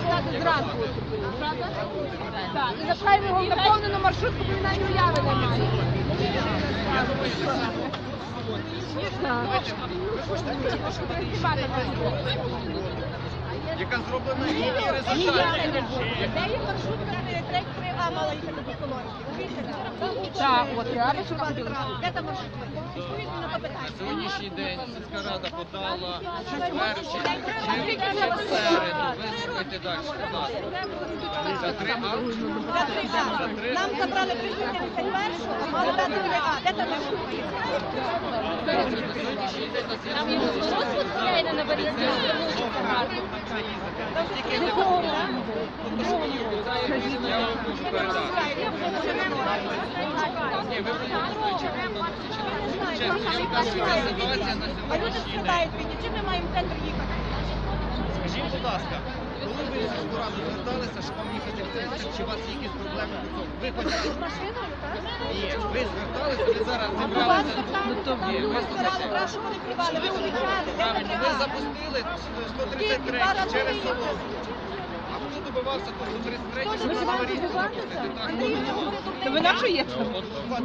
сідати зранку. Так, і запхаємо його в наповнену маршрутку, бо він навіть уяви немає. яка зроблена і результат. Де є маршрутка, трек 3А мала їхати до колонки? Так, от я Де маршрутка? Відповідь на сьогоднішній день сільська рада подала перший через середу. Вислухайте далі, будь ласка. За три а? За 3А. Нам забрали присутня 51, а мали дати 3А. Де та маршрутка? На сьогоднішній день на Тільки не я вам можу передати. Ні, ви я вам ситуація на А люди страдають від чим ми маємо центр їхати? Скажіть, будь ласка, коли ви сільську раду зверталися, що вам їхати в центр, чи у вас є якісь проблеми до цього? Ви хоч З машиною, так? ні, ви зверталися, ви зараз А зібралися. зверталися, там люди ви збирали, прошу, вони плівали, ви обіцяли, Правильно, ви запустили 133 через село. Добивався до 133 Хто щоб добивався? аварійку запустити? Так, хто добивався? То ви нашу є?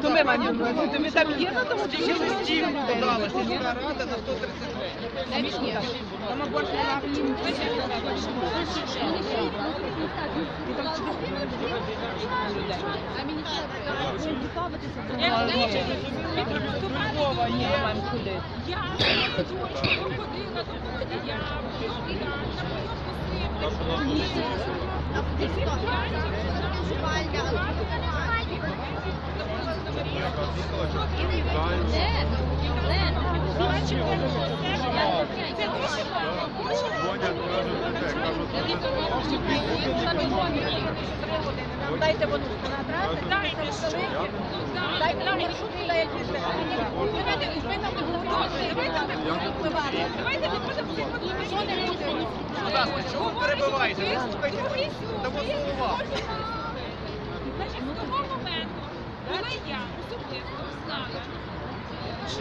То ми маємо. То ми там є на тому, Скільки є листів подала сільська рада на 133? Дайте воду на трасі, дайте столики, дайте нам маршрутки, дай якісь. Давайте, ви там не говорите, ласка, чого ви перебиваєте? Дамо слова. Значить, з того моменту, коли я особисто знала,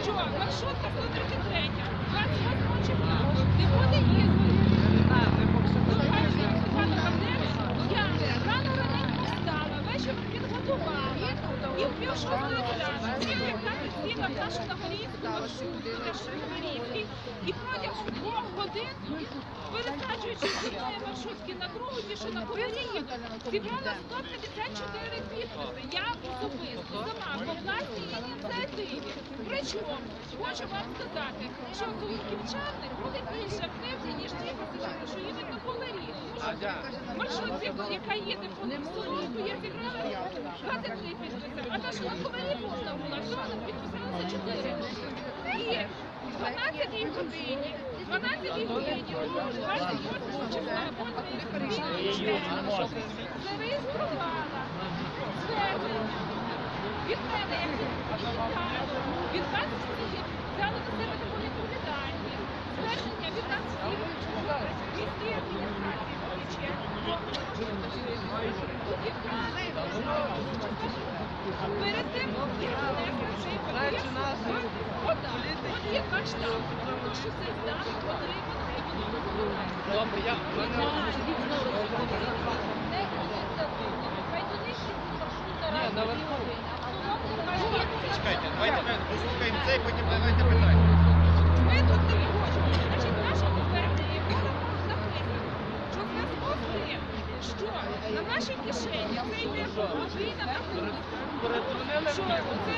що маршрутка 133 28 числа не буде їздити, я рано раненько встала, вечір підготувала і в пів шостої Нагорівську маршрутку, теж Нагорівський, і протягом двох годин, пересаджуючи маршрутки на другу, ті, що на Поварію, зібрала 154 підписи. Я особисто сама по власній ініціативі. Причому хочу вам сказати, що Ківчани буде більш активні, ніж ті пасажири, що їдуть на Поварію. Маршрутці, яка їде по Солонку, я зібрала 23 підписи, а та, що на Поварі можна була, що вона підписалася 4. І в 12 годині, 12 годині, 28 числа, зареєструвала. Звернення від мене, як від вас всіх, взяли на себе таку відповідальність. Звернення від нас всіх, міській адміністрації, Перед тим, як внести цей пакет, от, от є ваш штаб, що це здати потрібно, Добре, я Чекайте, давайте ми послухаємо цей, потім давайте питання. Ми тут не хочемо. Значить, наше звернення було написано, що в зв'язку з що на нашій кишені це йде подвійна нагрузка, що це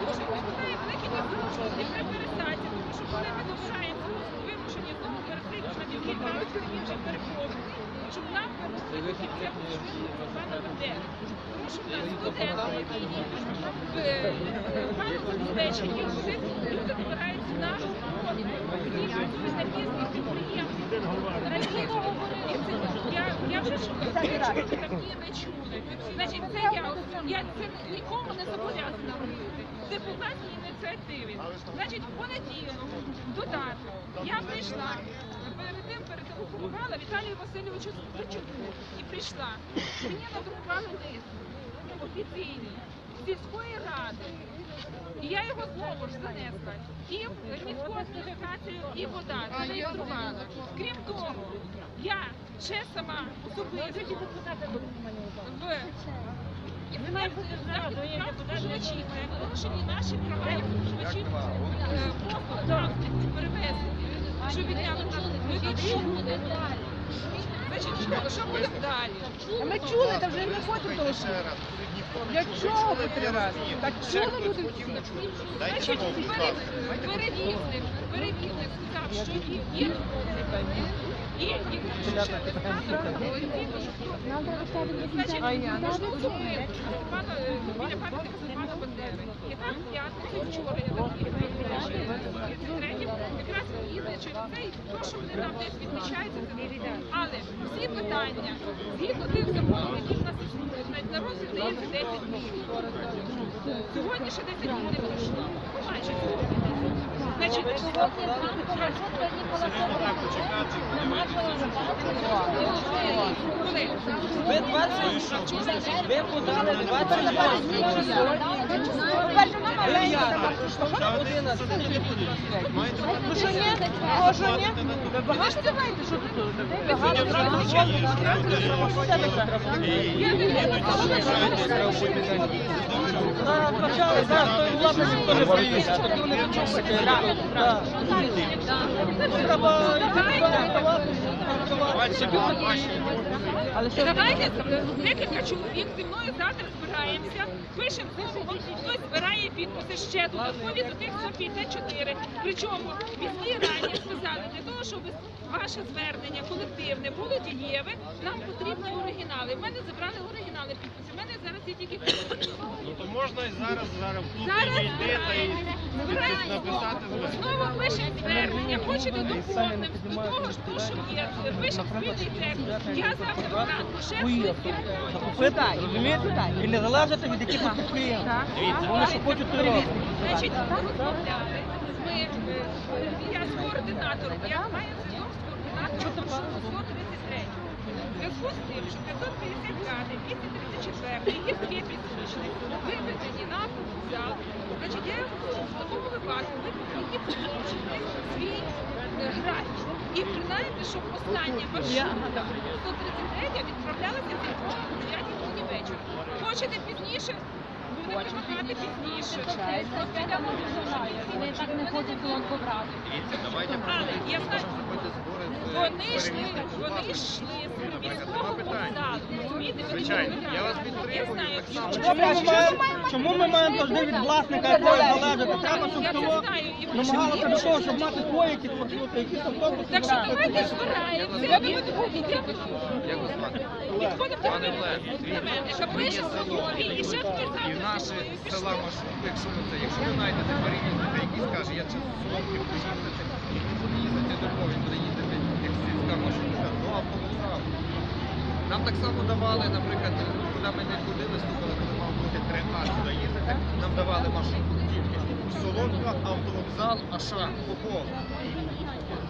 дуже викликає великі незручності при пересадці, тому що коли ми добираємося, вимушені знову пересидіти на транспорт, він люди добираються на роботу, на різних підприємствах. Раніше говорили, я, вже такі не чули. Значить, це нікому не зобов'язана робити. Це власній ініціативі. Значить, в понеділок, додаток, я прийшла, перед тим перетелефонувала Віталію Васильовичу Стучуку і прийшла. Мені надрукували лист офіційний сільської ради. І я його знову ж занесла. І міську адміністрацію, і вода зареєструвала. Крім того, я ще сама особисто в споживачів, порушені наші права як споживачів е, послуг транспорту, перевезення, що відняли? нам Ми що, що буде далі? Ми чули, та вже не хочемо того Для чого Ви три рази? Так хтось люди Значить, перевізник, перевізник сказав, що є, є, є, є, Значить, можна зупинити е, біля пам'ятника Степана Бандери. І там п'ятницю вчора я так третім, якраз їде через це, і то, що вони там десь відмічаються, це. Але всі питання, згідно тих законів, які в нас існують, навіть на розгляд дається 10 днів. Сьогодні ще 10 днів не пройшло. Майже сьогодні. Ви 20, ви подали 28. Ну що ні? А ні? Ви багато знаєте, що тут? Ви багато Почали, так, той що давайте декілька чоловік зі мною завтра збираємося, пишемо заяву, хтось збирає підписи ще додаткові до тих 154. Причому міські раді сказали, для того, щоб ваше звернення колективне було дієве, нам потрібні оригінали. В мене забрали оригінали підписи. У мене зараз є тільки Ну то можна і зараз, зараз в клуб Зараз підійти та й збираємо. написати. Знову пишемо звернення, хочете доповнимо до того ж, то, що є, пишемо спільний текст. Я завтра вранку ще. І не залежати від яких підприємств. Вони що хочуть, то роблять. Значить, розмовляли. Ми, е, я з координатором, я маю зв'язок з координатором маршруту 133. В зв'язку з тим, що 555, 234 гірський підручник виведені на автовокзал, значить, я в такому випадку викликали підручники свій графік. І признаєте, що остання маршрутка 133 відправлялася з Львова о 9 годині вечора. Хочете пізніше? Будемо вимагати пізніше. Дивіться, давайте Але я знаю, Вони йшли, вони йшли з міського вокзалу. Розумієте, Звичайно, я вас підтримую, знаю, так само. Чому ми маємо, чому ми маємо завжди від власника якогось залежати? Треба, щоб Я це знаю, і намагалося до того, щоб мати свої якісь маршрути, якісь автобуси. Так що брати. давайте збираємося. Як вас звати? Підходимо Пане Олег, мене, що пише слові, і ще хтось І наші села маршрут, якщо ви це, якщо ви знайдете перевізника, який скаже, я через сотки буду їздити, який буде їздити до Львова, він буде їздити, сільська маршрутка, до автовокзалу. Нам так само давали, наприклад, куди ми не ходили, слухали, коли мав бути 3А сюди їздити, нам давали маршрутку тільки Соломка, автовокзал, Аша, Попов.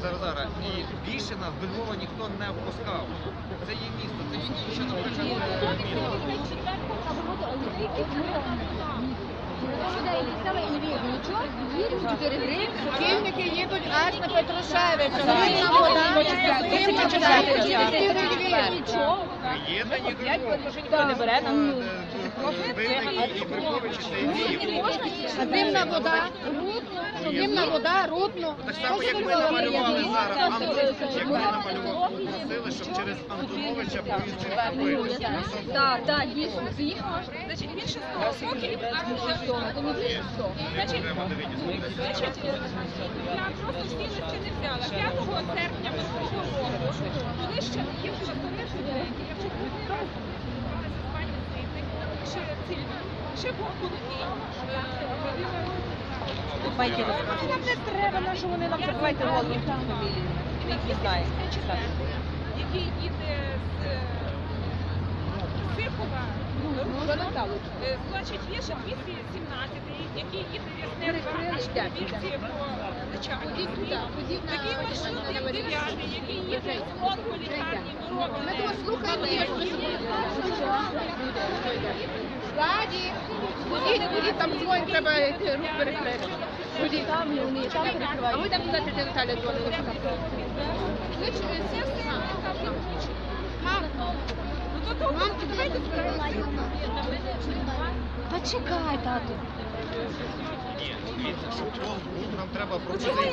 Зараз, зараз. І більше нас до Львова ніхто не впускав. Це є місто, це є інше, наприклад, місто. Сокільники їдуть аж на Петрушевича. Зимна вода. Зимна Нічого. Приєднані до Львова. Ніхто не бере нам. Зимна вода, зимна вода, рудно. Так само, як ми намалювали зараз Антоновича, як ми намалювали, просили, щоб через Антоновича робити. Так, так, дійсно. Їх Значить, більше 100 років, а. Значить. Значить, я просто всі листи не взяла. 5 серпня минулого року, коли ще є представник студентів, я вже другий раз ще ці, ще був Коломій, Байки розказують. Нам не треба, на що вони нам закривайте голову. Ви їх знаєте. який їде з Сихова, Е, Значить, є ще 217, який їде до вівці по Личані. Такий маршрут, як 9, який їде з Лонко, лікарні, Муромі. Ми того слухаємо. Владі, ходіть, ходіть, там дзвонить, перекриєте, рух перекриєте. Ходіть. А ви там куди ти Наталя дзвонили? Почекай, тату. Нам треба пропозицію.